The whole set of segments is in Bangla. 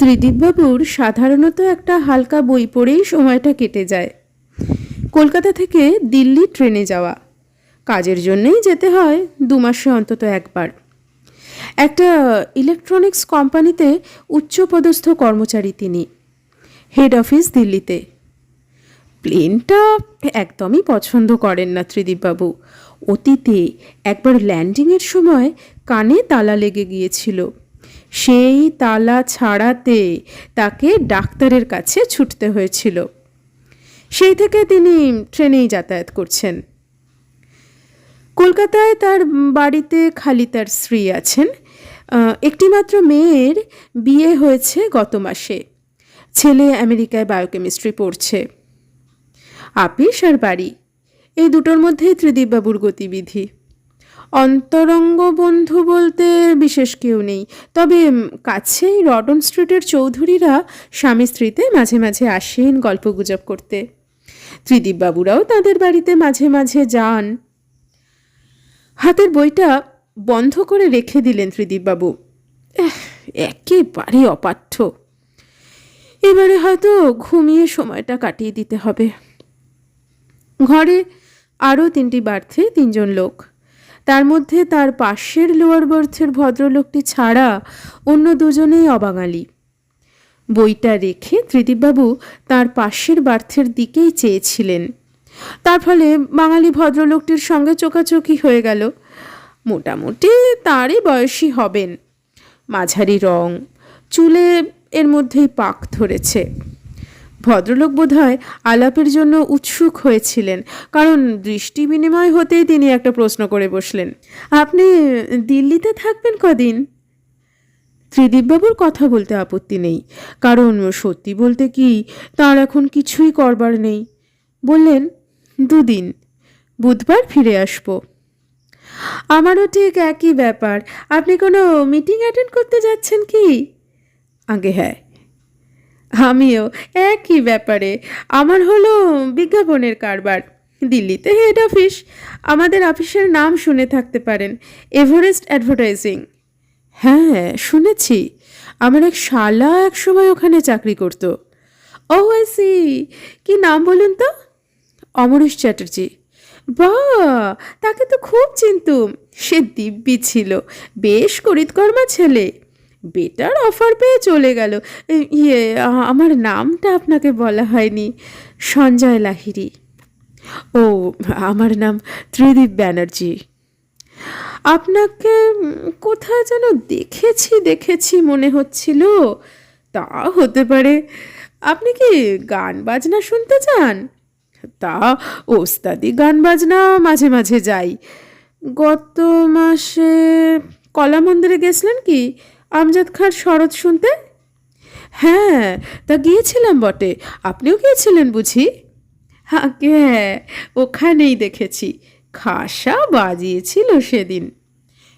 ত্রিদীপবাবুর সাধারণত একটা হালকা বই পড়েই সময়টা কেটে যায়। কলকাতা থেকে দিল্লি ট্রেনে যাওয়া। কাজের জন্যেই যেতে হয় দু মাসে অন্তত একবার। একটা ইলেকট্রনিক্স কোম্পানিতে উচ্চপদস্থ কর্মচারী তিনি। হেড অফিস দিল্লিতে। প্লেনটা একদমই পছন্দ করেন না ত্রিদীপবাবু অতীতে একবার ল্যান্ডিংয়ের সময় কানে তালা লেগে গিয়েছিল। সেই তালা ছাড়াতে তাকে ডাক্তারের কাছে ছুটতে হয়েছিল। সেই থেকে তিনি ট্রেনেই যাতায়াত করছেন। কলকাতায় তার বাড়িতে খালি তার স্ত্রী আছেন। একটিমাত্র মেয়ের বিয়ে হয়েছে গত মাসে। ছেলে আমেরিকায় বায়োকেমিস্ট্রি পড়ছে। আপিস আর বাড়ি। এই দুটোর মধ্যেই ত্রিদীপবাবুর গতিবিধি। অন্তরঙ্গ বন্ধু বলতে বিশেষ কেউ নেই। তবে কাছেই রডন স্ট্রিটের চৌধুরীরা স্বামী স্ত্রীতে মাঝে মাঝে আসেন গল্পগুজব করতে। ত্রিদীপবাবুরাও তাদের বাড়িতে মাঝে মাঝে যান। হাতের বইটা বন্ধ করে রেখে দিলেন ত্রিদীপবাবু একেবারে অপাঠ্য। এবারে হয়তো ঘুমিয়ে সময়টা কাটিয়ে দিতে হবে। ঘরে আরও তিনটি বার্থে তিনজন লোক। তার মধ্যে তার পাশের লোয়ার বার্থের ভদ্রলোকটি ছাড়া অন্য দুজনেই অবাঙালি। বইটা রেখে ত্রিদীপবাবু তার পাশের বার্থের দিকেই চেয়েছিলেন। তার ফলে বাঙালি ভদ্রলোকটির সঙ্গে চোকাচোকি হয়ে গেল। মোটামুটি তারই বয়সী হবেন। মাঝারি রং, চুলে এর মধ্যেই পাক ধরেছে। ভদ্রলোক বোধহয় আলাপের জন্য উৎসুক হয়েছিলেন, কারণ দৃষ্টি বিনিময় হতেই তিনি একটা প্রশ্ন করে বসলেন, আপনি দিল্লিতে থাকবেন কদিন? ত্রিদীপবাবুর কথা বলতে আপত্তি নেই, কারণ সত্যি বলতে কি, তার এখন কিছুই করবার নেই। বললেন, দুদিন, বুধবার ফিরে আসব। আমারও ঠিক একই ব্যাপার, আপনি কোনো মিটিং অ্যাটেন্ড করতে যাচ্ছেন কি? আগে হ্যাঁ আমিও একই ব্যাপারে। আমার হলো বিজ্ঞাপনের কারবার। দিল্লিতে হেড অফিস আমাদের অফিসের নাম শুনে থাকতে পারেন। এভারেস্ট অ্যাডভার্টাইজিং হ্যাঁ শুনেছি। আমার এক শালা এক সময় ওখানে চাকরি করতো। ও আই সি কি নাম বলুন তো? অমরেশ চ্যাটার্জি। বা, তাকে তো খুব চিনতুম। সে দিব্যি ছিল। বেশ করিতকর্মা ছেলে। বেটার অফার পেয়ে চলে গেল। ইয়ে আমার নামটা আপনাকে বলা হয়নি। সঞ্জয় লাহিরি ও, আমার নাম ত্রিদীপ ব্যানার্জি। আপনাকে কোথায় যেন দেখেছি দেখেছি মনে হচ্ছিল। তা হতে পারে, আপনি কি গান বাজনা শুনতে চান? তা ওস্তাদি গান বাজনা মাঝে মাঝে যাই। গত মাসে কলা মন্দিরে গেছিলেন কি? আমজাদ খাঁর শরৎ শুনতে? হ্যাঁ তা গিয়েছিলাম বটে। আপনিও গিয়েছিলেন বুঝি? আগে হ্যাঁ ওখানেই দেখেছি। খাসা বাজিয়েছিল সেদিন।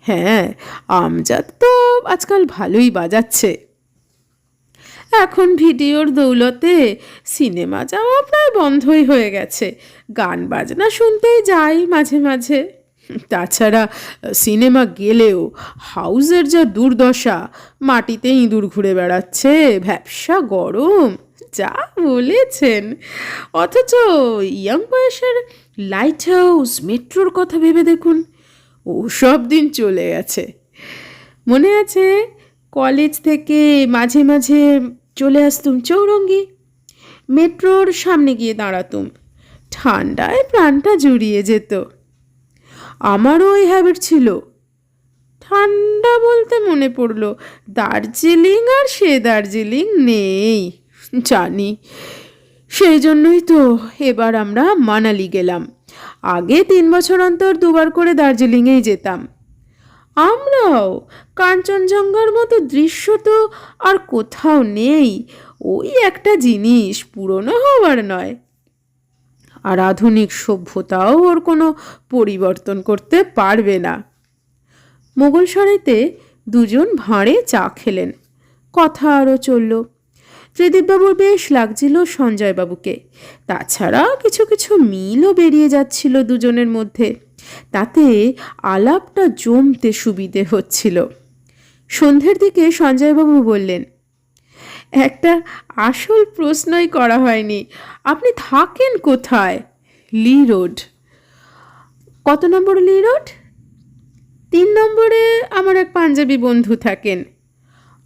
হ্যাঁ আমজাদ তো আজকাল ভালোই বাজাচ্ছে। এখন ভিডিওর দৌলতে সিনেমা যাওয়া প্রায় বন্ধই হয়ে গেছে। গান বাজনা শুনতেই যাই মাঝে মাঝে। তাছাড়া সিনেমা গেলেও হাউসের যা দুর্দশা মাটিতে ইঁদুর ঘুরে বেড়াচ্ছে, ভ্যাবসা গরম, যা বলেছেন। অথচ ইয়াং বয়সের লাইট হাউস মেট্রোর কথা ভেবে দেখুন, ওসব দিন চলে গেছে। মনে আছে কলেজ থেকে মাঝে মাঝে চলে আসতুম চৌরঙ্গি, মেট্রোর সামনে গিয়ে দাঁড়াতুম, ঠান্ডায় প্রাণটা জুড়িয়ে যেত। আমারও ওই হ্যাবিট ছিল। ঠান্ডা বলতে মনে পড়ল, দার্জিলিং আর সে দার্জিলিং নেই, জানি। সেই জন্যই তো এবার আমরা মানালি গেলাম। আগে তিন বছর অন্তর দুবার করে দার্জিলিংয়েই যেতাম। আমরাও কাঞ্চনজঙ্ঘার মতো দৃশ্য তো আর কোথাও নেই, ওই একটা জিনিস পুরনো হওয়ার নয়। আর আধুনিক সভ্যতাও ওর কোনো পরিবর্তন করতে পারবে না। মোগল সরাইতে দুজন ভাঁড়ে চা খেলেন। কথা আরও চলল। ত্রিদীপবাবুর বেশ লাগছিল সঞ্জয়বাবুকে। তাছাড়া কিছু কিছু মিলও বেরিয়ে যাচ্ছিল দুজনের মধ্যে। তাতে আলাপটা জমতে সুবিধে হচ্ছিল। সন্ধ্যের দিকে সঞ্জয়বাবু বললেন একটা আসল প্রশ্নই করা হয়নি। আপনি থাকেন কোথায়? Lee road. কত নম্বর লি রোড? তিন নম্বরে আমার এক পাঞ্জাবি বন্ধু থাকেন।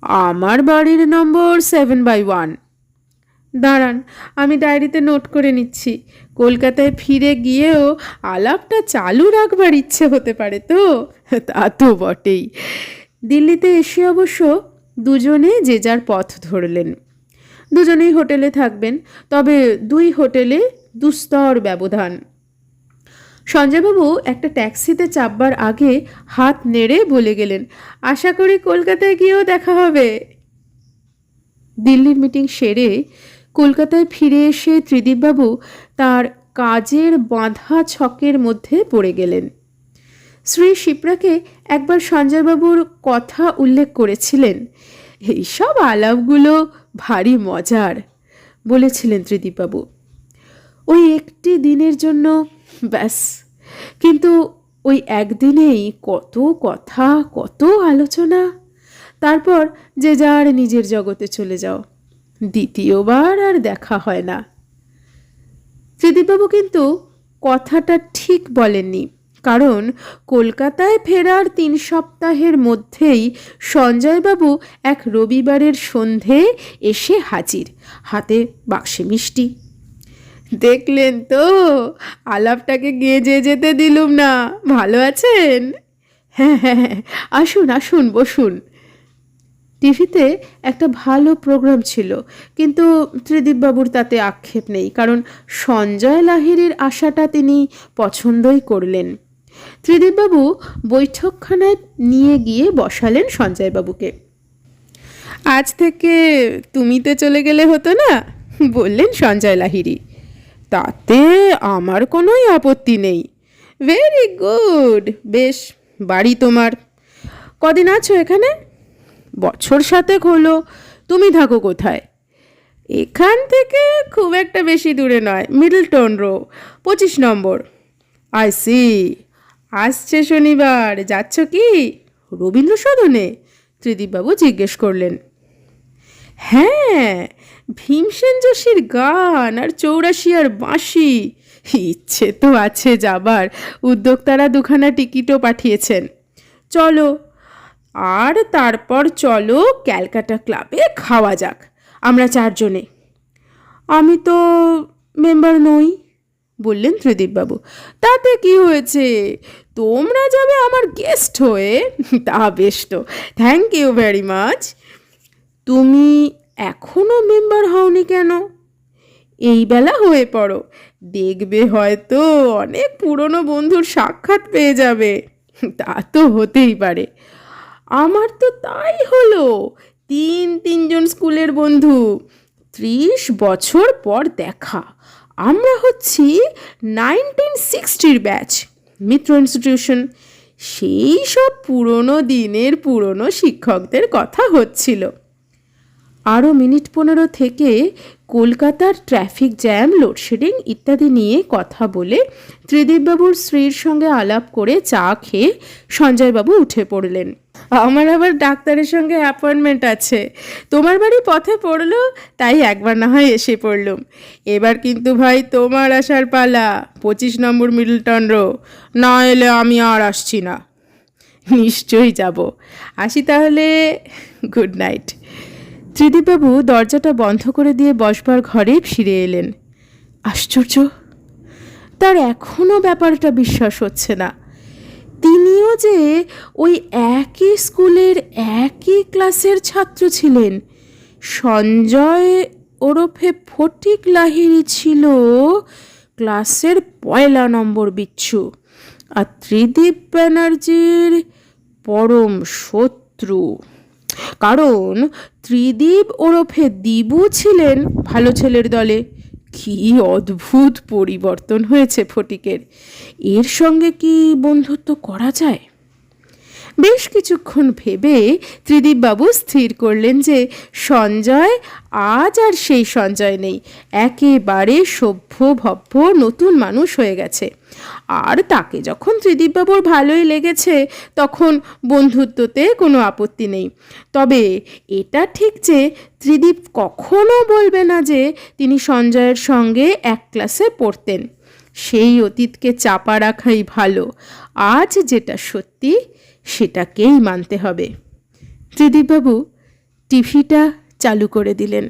আমার বাড়ির নম্বর সেভেন বাই ওয়ান। দাঁড়ান, আমি ডায়েরিতে নোট করে নিচ্ছি। কলকাতায় ফিরে গিয়েও আলাপটা চালু রাখবার ইচ্ছে হতে পারে তো? তা তো বটেই। দিল্লিতে এসে অবশ্য দুজনে যে যার পথ ধরলেন। দুজনেই হোটেলে থাকবেন, তবে দুই হোটেলে দুস্তর ব্যবধান। সঞ্জয়বাবু একটা ট্যাক্সিতে চাপবার আগে হাত নেড়ে বলে গেলেন, আশা করি কলকাতায় গিয়েও দেখা হবে। দিল্লির মিটিং সেরে কলকাতায় ফিরে এসে ত্রিদীপবাবু তার কাজের বাঁধা ছকের মধ্যে পড়ে গেলেন। শ্রী শিপ্রাকে একবার সঞ্জয়বাবুর কথা উল্লেখ করেছিলেন। এইসব আলাপগুলো ভারী মজার, বলেছিলেন ত্রিদীপবাবু। ওই একটি দিনের জন্য, ব্যাস। কিন্তু ওই একদিনেই কত কথা, কত আলোচনা। তারপর যে যার নিজের জগতে চলে যাও। দ্বিতীয়বার আর দেখা হয় না। ত্রিদীপবাবু কিন্তু কথাটা ঠিক বলেননি। কারণ কলকাতায় ফেরার তিন সপ্তাহের মধ্যেই সঞ্জয়বাবু এক রবিবারের সন্ধে এসে হাজির। হাতে বাক্সে মিষ্টি। দেখলেন তো, আলাপটাকে গেজে যেতে দিলুম না, ভালো আছেন? হ্যাঁ হ্যাঁ হ্যাঁ আসুন আসুন, বসুন। টিভিতে একটা ভালো প্রোগ্রাম ছিল, কিন্তু ত্রিদীপবাবুর তাতে আক্ষেপ নেই, কারণ সঞ্জয় লাহিড়ির আশাটা তিনি পছন্দই করলেন। ত্রিদীপবাবু বৈঠকখানায় নিয়ে গিয়ে বসালেন সঞ্জয়বাবুকে। আজ থেকে তুমিতে চলে গেলে হতো না? বললেন সঞ্জয় লাহিড়ি। তাতে আমার কোনোই আপত্তি নেই। ভেরি গুড বেশ, বাড়ি তোমার। কদিন আছো এখানে? বছর সাতেক হলো। তুমি থাকো কোথায়? এখান থেকে খুব একটা বেশি দূরে নয়। মিডলটন রো পঁচিশ নম্বর। আই সি আসছে শনিবার, যাচ্ছ কি? রবীন্দ্র সদনে ত্রিদীপবাবু জিজ্ঞেস করলেন। হ্যাঁ ভীমসেন যোশীর গান আর চৌরাশিয়ার বাঁশি। ইচ্ছে তো আছে যাবার, উদ্যোক্তারা দুখানা টিকিটও পাঠিয়েছেন। চলো, আর তারপর চলো ক্যালকাটা ক্লাবে খাওয়া যাক, আমরা চারজনে। আমি তো মেম্বার নই। বললেন ত্রিদীপবাবু তাতে কি হয়েছে? তোমরা যাবে আমার গেস্ট হয়ে? তা বেশ তো। থ্যাংক ইউ ভেরি মাচ তুমি এখনও মেম্বার হওনি কেন? এই বেলা হয়ে পড়ো। দেখবে হয়তো অনেক পুরনো বন্ধুর সাক্ষাৎ পেয়ে যাবে। তা তো হতেই পারে। আমার তো তাই হলো। তিন তিনজন স্কুলের বন্ধু। ত্রিশ বছর পর দেখা। আমরা হচ্ছি নাইনটিন সিক্সটির ব্যাচ মিত্র ইনস্টিটিউশন সেই সব পুরনো দিনের পুরনো শিক্ষকদের কথা হচ্ছিল। আরও মিনিট পনেরো থেকে কলকাতার ট্রাফিক জ্যাম, লোডশেডিং ইত্যাদি নিয়ে কথা বলে ত্রিদীপবাবুর স্ত্রীর সঙ্গে আলাপ করে চা খেয়ে সঞ্জয়বাবু উঠে পড়লেন। আমার আবার ডাক্তারের সঙ্গে অ্যাপয়েন্টমেন্ট আছে। তোমার বাড়ি পথে পড়ল, তাই একবার না হয় এসে পড়লুম। এবার কিন্তু ভাই তোমার আসার পালা, পঁচিশ নম্বর মিডলটন রো, না এলে আমি আর আসছি না। নিশ্চয়ই যাব। আসি তাহলে, গুড নাইট। ত্রিদীপবাবু দরজাটা বন্ধ করে দিয়ে বসবার ঘরে ফিরে এলেন। আশ্চর্য, তার এখনও ব্যাপারটা বিশ্বাস হচ্ছে না। তিনিও যে ওই একই স্কুলের একই ক্লাসের ছাত্র ছিলেন, সঞ্জয় ওরফে ফটিক লাহিড়ি ছিল ক্লাসের পয়লা নম্বর বিচ্ছু আর ত্রিদীপ ব্যানার্জির পরম শত্রু। কারণ ত্রিদীপ ওরফে দিবু ছিলেন ভালো ছেলের দলে। কি অদ্ভুত পরিবর্তন হয়েছে ফটিকের। এর সঙ্গে কি বন্ধুত্ব করা যায়? বেশ কিছুক্ষণ ভেবে ত্রিদীপবাবু স্থির করলেন যে সঞ্জয়, আজ আর সেই সঞ্জয় নেই। একেবারে সভ্য, ভব্য, নতুন মানুষ হয়ে গেছে। আর তাকে যখন ত্রিদীপবাবুর ভালোই লেগেছে, তখন বন্ধুত্বতে কোনো আপত্তি নেই। তবে এটা ঠিক যে ত্রিদীপ কখনো বলবে না যে তিনি সঞ্জয়ের সঙ্গে এক ক্লাসে পড়তেন। সেই অতীতকে চাপা রাখাই ভালো। আজ যেটা সত্যি সেটাকেই মানতে হবে। ত্রিদীপবাবু টিভিটা চালু করে দিলেন।